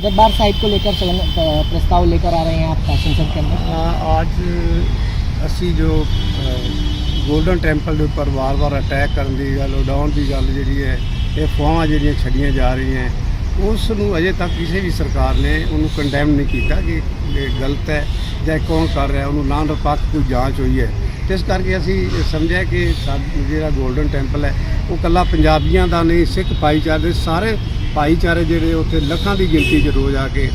दरबार साहिब को लेकर सदन- प- प्रस्ताव लेकर आ रहे हैं आप संसद के अंदर ਅ, ਅੱਜ ਅਸੀਂ ਜੋ ਗੋਲਡਨ ਟੈਂਪਲ ਦੇ ਉੱਪਰ ਵਾਰ-ਵਾਰ ਅਟੈਕ ਕਰਨ ਦੀ ਗੱਲ ਉਡਾਉਣ ਦੀ ਗੱਲ ਜਿਹੜੀ ਹੈ ਇਹ ਫੋਹਾਂ ਜਿਹੜੀਆਂ ਛੱਡੀਆਂ ਜਾ ਰਹੀਆਂ ਉਸ ਨੂੰ ਅਜੇ ਤੱਕ ਕਿਸੇ ਵੀ ਸਰਕਾਰ ਨੇ ਉਹਨੂੰ ਕੰਡੈਮ ਨਹੀਂ ਕੀਤਾ ਕਿ ਇਹ ਗਲਤ ਹੈ ਜਾਂ ਇਹ ਕੌਣ ਕਰ ਰਿਹਾ ਉਹਨੂੰ ਨਾ ਨਿਰਪੱਖ ਕੋਈ ਜਾਂਚ ਹੋਈ ਹੈ ਤੇ ਇਸ ਕਰਕੇ ਅਸੀਂ ਸਮਝਿਆ ਕਿ ਸਾਡਾ ਜਿਹੜਾ ਗੋਲਡਨ ਟੈਂਪਲ ਹੈ ਉਹ ਕੱਲਾ ਪੰਜਾਬੀਆਂ ਦਾ ਨਹੀਂ ਸਿੱਖ ਭਾਈਚਾਰੇ ਦੇ ਸਾਰੇ ਭਾਈਚਾਰੇ ਜਿਹੜੇ ਉੱਥੇ ਲੱਖਾਂ ਦੀ ਗਿਣਤੀ 'ਚ ਰੋਜ਼ ਆ ਕੇ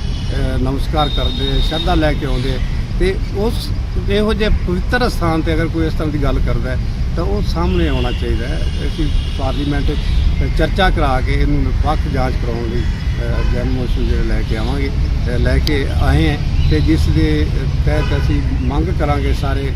ਨਮਸਕਾਰ ਕਰਦੇ ਸ਼ਰਧਾ ਲੈ ਕੇ ਆਉਂਦੇ ਆ। ਤੇ ਉਸ ਇਹੋ ਜਿਹੇ ਪਵਿੱਤਰ ਸਥਾਨ ਤੇ ਅਗਰ ਕੋਈ ਇਸ ਤਰ੍ਹਾਂ ਦੀ ਗੱਲ ਕਰਦਾ ਤਾਂ ਉਹ ਸਾਹਮਣੇ ਆਉਣਾ ਚਾਹੀਦਾ ਹੈ। ਅਸੀਂ ਪਾਰਲੀਮੈਂਟ ਚਰਚਾ ਕਰਾ ਕੇ ਇਹਨੂੰ ਨਿਰਪੱਖ ਜਾਂਚ ਕਰਾਉਣ ਲਈ ਅ, ਜਨ ਮੋਸ਼ਨ ਜਿਹੜੇ ਲੈ ਕੇ ਆਵਾਂਗੇ ਲੈ ਕੇ ਆਏ ਹਾਂ। ਤੇ ਜਿਸ ਦੇ ਤਹਿਤ ਅਸੀਂ ਮੰਗ ਕਰਾਂਗੇ ਸਾਰੇ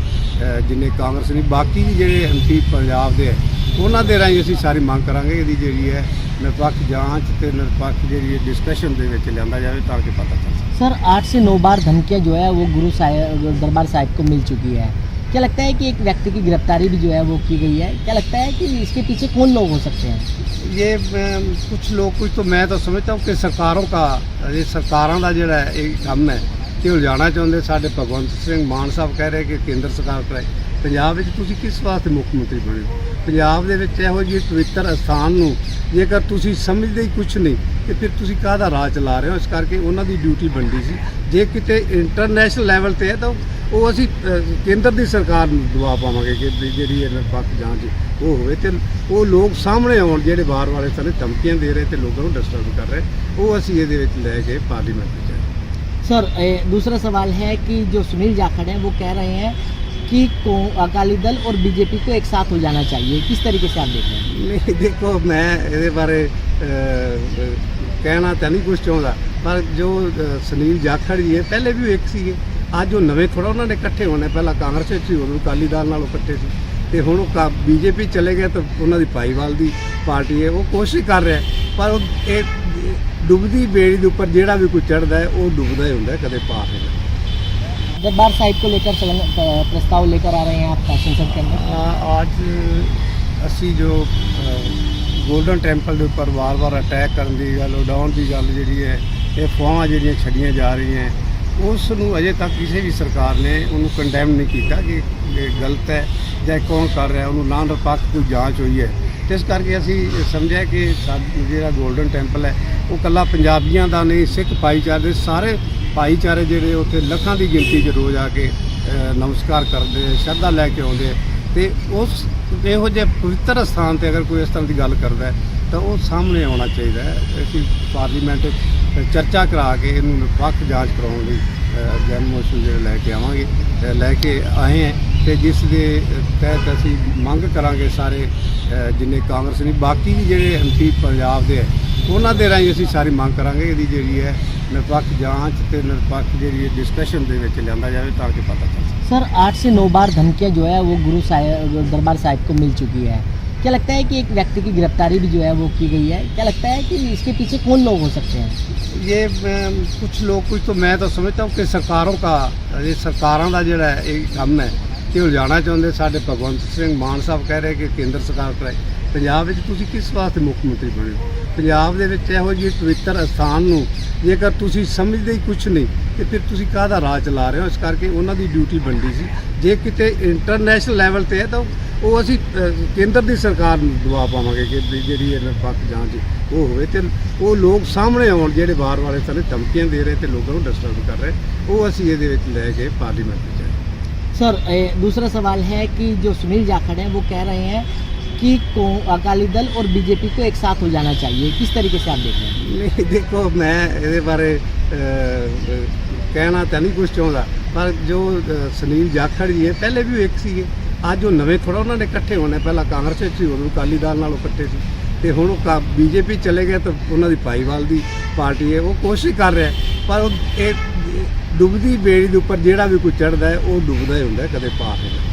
ਜਿੰਨੇ ਕਾਂਗਰਸ ਨਹੀਂ ਬਾਕੀ ਵੀ ਜਿਹੜੇ ਐਮਪੀ ਪੰਜਾਬ ਦੇ ਹੈ ਉਹਨਾਂ ਦੇ ਰਾਹੀਂ ਅਸੀਂ ਸਾਰੀ ਮੰਗ ਕਰਾਂਗੇ। ਇਹਦੀ ਜਿਹੜੀ ਹੈ ਨਿਰਪੱਖ ਜਾਂਚ ਤੇ ਨਿਰਪੱਖ ਜਿਹੜੀ ਡਿਸਕਸ਼ਨ ਦੇ ਵਿੱਚ ਲਿਆਂਦਾ ਜਾਵੇ ਤਾਂ ਕਿ ਪਤਾ ਚੱਲ ਸਕੇ सर आठ से नौ बार धमकियां जो है वो गुरु साहिब दरबार साहिब को मिल चुकी है क्या लगता है कि एक व्यक्ति की गिरफ्तारी भी जो है वो की गई है क्या लगता है कि इसके पीछे कौन लोग हो सकते हैं ये अम, कुछ लोग कुछ तो मैं तो समझता हूँ कि सरकारों का ये ਸਰਕਾਰਾਂ ਦਾ ਜਿਹੜਾ ਹੈ ਇਹ ਕੰਮ ਹੈ ਕਿ ਉਲਝਾਣਾ ਚਾਹੁੰਦੇ ਸਾਡੇ ਭਗਵੰਤ ਸਿੰਘ ਮਾਨ ਸਾਹਿਬ ਕਹਿ ਰਹੇ ਕਿ ਕੇਂਦਰ ਸਰਕਾਰ ਕਰਾਏ ਪੰਜਾਬ ਵਿੱਚ ਤੁਸੀਂ ਕਿਸ ਵਾਸਤੇ ਮੁੱਖ ਮੰਤਰੀ ਬਣੇ ਹੋ? ਪੰਜਾਬ ਦੇ ਵਿੱਚ ਇਹੋ ਜਿਹੇ ਪਵਿੱਤਰ ਅਸਥਾਨ ਨੂੰ ਜੇਕਰ ਤੁਸੀਂ ਸਮਝਦੇ ਹੀ ਕੁਝ ਨਹੀਂ ਕਿ ਫਿਰ ਤੁਸੀਂ ਕਾਹਦਾ ਰਾਜ ਚਲਾ ਰਹੇ ਹੋ ਇਸ ਕਰਕੇ ਉਹਨਾਂ ਦੀ ਡਿਊਟੀ ਬਣਦੀ ਸੀ ਜੇ ਕਿਤੇ ਇੰਟਰਨੈਸ਼ਨਲ ਲੈਵਲ ਤੇ ਹੈ ਤਾਂ ਉਹ ਅਸੀਂ ਅ, ਕੇਂਦਰ ਦੀ ਸਰਕਾਰ ਨੂੰ ਦਬਾਅ ਪਾਵਾਂਗੇ ਕਿ ਵੀ ਜਿਹੜੀ ਇਹ ਨਿਰਪੱਖ ਜਾਂਚ ਉਹ ਹੋਵੇ ਤੇ ਉਹ ਲੋਕ ਸਾਹਮਣੇ ਆਉਣ ਜਿਹੜੇ ਬਾਹਰ ਵਾਲੇ ਸਾਰੇ ਧਮਕੀਆਂ ਦੇ ਰਹੇ ਤੇ ਲੋਕਾਂ ਨੂੰ ਡਿਸਟਰਬ ਕਰ ਰਹੇ ਉਹ ਅਸੀਂ ਇਹਦੇ ਵਿੱਚ ਲੈ ਕੇ ਪਾਰਲੀਮੈਂਟ ਵਿੱਚ ਆਏ सर ए, दूसरा सवाल है कि जो सुनील जाखड़ हैं वो कह रहे हैं कि को- अकाली दल और बीजेपी को एक साथ हो जाना चाहिए किस तरीके से आप देख रहे हैं ਨਹੀਂ ਦੇਖੋ ਮੈਂ ਇਹਦੇ ਬਾਰੇ ਅ, ਕਹਿਣਾ ਤਾਂ ਨਹੀਂ ਕੁਝ ਚਾਹੁੰਦਾ ਪਰ ਜੋ ਅ, ਸੁਨੀਲ ਜਾਖੜ ਜੀ ਹੈ ਪਹਿਲੇ ਵੀ ਉਹ ਇੱਕ ਸੀਗੇ ਅੱਜ ਉਹ ਨਵੇਂ ਥੋੜਾ ਉਹਨਾਂ ਨੇ ਇਕੱਠੇ ਹੋਣੇ ਪਹਿਲਾਂ ਕਾਂਗਰਸ ਵਿੱਚ ਸੀ ਉਦੋਂ ਅਕਾਲੀ ਦਲ ਨਾਲ ਉਹ ਇਕੱਠੇ ਸੀ ਤੇ ਹੁਣ ਉਹ ਬੀਜੇਪੀ ਚਲੇ ਗਏ ਤਾਂ ਉਹਨਾਂ ਦੀ ਭਾਈਵਾਲ ਦੀ ਪਾਰਟੀ ਹੈ ਉਹ ਕੋਸ਼ਿਸ਼ ਕਰ ਰਿਹਾ ਹੈ, ਪਰ ਉਹ ਇਹ ਡੁੱਬਦੀ ਬੇੜੀ ਦੇ ਉੱਪਰ ਜਿਹੜਾ ਵੀ ਕੋਈ ਚੜਦਾ ਹੈ ਉਹ ਡੁੱਬਦਾ ਹੀ ਹੁੰਦਾ ਹੈ, ਕਦੇ ਪਾਰ ਨਹੀਂ ਲੱਗਦਾ दरबार साहिब को लेकर सदन- प- प्रस्ताव लेकर आ रहे हैं आप संसद के अंदर ਅ, ਅੱਜ ਅਸੀਂ ਜੋ ਗੋਲਡਨ ਟੈਂਪਲ ਦੇ ਉੱਪਰ ਵਾਰ-ਵਾਰ ਅਟੈਕ ਕਰਨ ਦੀ ਗੱਲ ਉਡਾਉਣ ਦੀ ਗੱਲ ਜਿਹੜੀ ਹੈ ਇਹ ਫੋਹਾਂ ਜਿਹੜੀਆਂ ਛੱਡੀਆਂ ਜਾ ਰਹੀਆਂ ਉਸ ਨੂੰ ਅਜੇ ਤੱਕ ਕਿਸੇ ਵੀ ਸਰਕਾਰ ਨੇ ਉਹਨੂੰ ਕੰਡੈਮ ਨਹੀਂ ਕੀਤਾ ਕਿ ਇਹ ਗਲਤ ਹੈ ਜਾਂ ਇਹ ਕੌਣ ਕਰ ਰਿਹਾ ਉਹਨੂੰ ਨਾ ਨਿਰਪੱਖ ਕੋਈ ਜਾਂਚ ਹੋਈ ਹੈ ਤੇ ਇਸ ਕਰਕੇ ਅਸੀਂ ਸਮਝਿਆ ਕਿ ਸਾਡਾ ਜਿਹੜਾ ਗੋਲਡਨ ਟੈਂਪਲ ਹੈ ਉਹ ਕੱਲਾ ਪੰਜਾਬੀਆਂ ਦਾ ਨਹੀਂ ਸਿੱਖ ਭਾਈਚਾਰੇ ਦੇ ਸਾਰੇ ਭਾਈਚਾਰੇ ਜਿਹੜੇ ਉੱਥੇ ਲੱਖਾਂ ਦੀ ਗਿਣਤੀ 'ਚ ਰੋਜ਼ ਆ ਕੇ ਨਮਸਕਾਰ ਕਰਦੇ ਸ਼ਰਧਾ ਲੈ ਕੇ ਆਉਂਦੇ ਆ। ਤੇ ਉਸ ਇਹੋ ਜਿਹੇ ਪਵਿੱਤਰ ਸਥਾਨ ਤੇ ਅਗਰ ਕੋਈ ਇਸ ਤਰ੍ਹਾਂ ਦੀ ਗੱਲ ਕਰਦਾ ਤਾਂ ਉਹ ਸਾਹਮਣੇ ਆਉਣਾ ਚਾਹੀਦਾ ਹੈ। ਅਸੀਂ ਪਾਰਲੀਮੈਂਟ ਚਰਚਾ ਕਰਾ ਕੇ ਇਹਨੂੰ ਨਿਰਪੱਖ ਜਾਂਚ ਕਰਾਉਣ ਲਈ ਅ, ਜਨ ਮੋਸ਼ਨ ਜਿਹੜੇ ਲੈ ਕੇ ਆਵਾਂਗੇ ਲੈ ਕੇ ਆਏ ਹਾਂ। ਤੇ ਜਿਸ ਦੇ ਤਹਿਤ ਅਸੀਂ ਮੰਗ ਕਰਾਂਗੇ ਸਾਰੇ ਜਿੰਨੇ ਕਾਂਗਰਸ ਨਹੀਂ ਬਾਕੀ ਵੀ ਜਿਹੜੇ ਐਮਪੀ ਪੰਜਾਬ ਦੇ ਹੈ ਉਹਨਾਂ ਦੇ ਰਾਹੀਂ ਅਸੀਂ ਸਾਰੀ ਮੰਗ ਕਰਾਂਗੇ। ਇਹਦੀ ਜਿਹੜੀ ਹੈ ਨਿਰਪੱਖ ਜਾਂਚ ਤੇ ਨਿਰਪੱਖ ਜਿਹੜੀ ਡਿਸਕਸ਼ਨ ਦੇ ਵਿੱਚ ਲਿਆਂਦਾ ਜਾਵੇ ਤਾਂ ਕਿ ਪਤਾ ਚੱਲ ਸਕੇ सर आठ से नौ बार धमकियां जो है वो गुरु साहिब दरबार साहिब को मिल चुकी है क्या लगता है कि एक व्यक्ति की गिरफ्तारी भी जो है वो की गई है क्या लगता है कि इसके पीछे कौन लोग हो सकते हैं ये अम, कुछ लोग कुछ तो मैं तो समझता हूँ कि सरकारों का ये ਸਰਕਾਰਾਂ ਦਾ ਜਿਹੜਾ ਹੈ ਇਹ ਕੰਮ ਹੈ ਕਿ ਉਲਝਾਣਾ ਚਾਹੁੰਦੇ ਸਾਡੇ ਭਗਵੰਤ ਸਿੰਘ ਮਾਨ ਸਾਹਿਬ ਕਹਿ ਰਹੇ ਕਿ ਕੇਂਦਰ ਸਰਕਾਰ ਕਰਾਏ ਪੰਜਾਬ ਵਿੱਚ ਤੁਸੀਂ ਕਿਸ ਵਾਸਤੇ ਮੁੱਖ ਮੰਤਰੀ ਬਣੇ ਹੋ? ਪੰਜਾਬ ਦੇ ਵਿੱਚ ਇਹੋ ਜਿਹੇ ਪਵਿੱਤਰ ਅਸਥਾਨ ਨੂੰ ਜੇਕਰ ਤੁਸੀਂ ਸਮਝਦੇ ਹੀ ਕੁਝ ਨਹੀਂ ਤੇ ਫਿਰ ਤੁਸੀਂ ਕਾਹਦਾ ਰਾਜ ਚਲਾ ਰਹੇ ਹੋ ਇਸ ਕਰਕੇ ਉਹਨਾਂ ਦੀ ਡਿਊਟੀ ਬਣਦੀ ਸੀ ਜੇ ਕਿਤੇ ਇੰਟਰਨੈਸ਼ਨਲ ਲੈਵਲ ਤੇ ਹੈ ਤਾਂ ਉਹ ਅਸੀਂ ਅ, ਕੇਂਦਰ ਦੀ ਸਰਕਾਰ ਨੂੰ ਦਬਾਅ ਪਾਵਾਂਗੇ ਕਿ ਵੀ ਜਿਹੜੀ ਇਹ ਨਿਰਪੱਖ ਜਾਂਚ ਉਹ ਹੋਵੇ ਤੇ ਉਹ ਲੋਕ ਸਾਹਮਣੇ ਆਉਣ ਜਿਹੜੇ ਬਾਹਰ ਵਾਲੇ ਸਾਰੇ ਧਮਕੀਆਂ ਦੇ ਰਹੇ ਤੇ ਲੋਕਾਂ ਨੂੰ ਡਿਸਟਰਬ ਕਰ ਰਹੇ ਉਹ ਅਸੀਂ ਇਹਦੇ ਵਿੱਚ ਲੈ ਕੇ ਪਾਰਲੀਮੈਂਟ ਵਿੱਚ ਆਏ सर ए, दूसरा सवाल है कि जो सुनील जाखड़ हैं वो कह रहे हैं कि को- अकाली दल और बीजेपी को एक साथ हो जाना चाहिए किस तरीके से आप देख रहे हैं ਨਹੀਂ ਦੇਖੋ ਮੈਂ ਇਹਦੇ ਬਾਰੇ ਅ, ਕਹਿਣਾ ਤਾਂ ਨਹੀਂ ਕੁਝ ਚਾਹੁੰਦਾ ਪਰ ਜੋ ਅ, ਸੁਨੀਲ ਜਾਖੜ ਜੀ ਹੈ ਪਹਿਲੇ ਵੀ ਉਹ ਇੱਕ ਸੀਗੇ ਅੱਜ ਉਹ ਨਵੇਂ ਥੋੜਾ ਉਹਨਾਂ ਨੇ ਇਕੱਠੇ ਹੋਣੇ ਪਹਿਲਾਂ ਕਾਂਗਰਸ ਵਿੱਚ ਸੀ ਉਦੋਂ ਅਕਾਲੀ ਦਲ ਨਾਲ ਉਹ ਇਕੱਠੇ ਸੀ ਤੇ ਹੁਣ ਉਹ ਬੀਜੇਪੀ ਚਲੇ ਗਏ ਤਾਂ ਉਹਨਾਂ ਦੀ ਭਾਈਵਾਲ ਦੀ ਪਾਰਟੀ ਹੈ ਉਹ ਕੋਸ਼ਿਸ਼ ਕਰ ਰਿਹਾ ਹੈ, ਪਰ ਉਹ ਇਹ ਡੁੱਬਦੀ ਬੇੜੀ ਦੇ ਉੱਪਰ ਜਿਹੜਾ ਵੀ ਕੋਈ ਚੜਦਾ ਹੈ ਉਹ ਡੁੱਬਦਾ ਹੀ ਹੁੰਦਾ ਹੈ, ਕਦੇ ਪਾਰ ਨਹੀਂ ਲੱਗਦਾ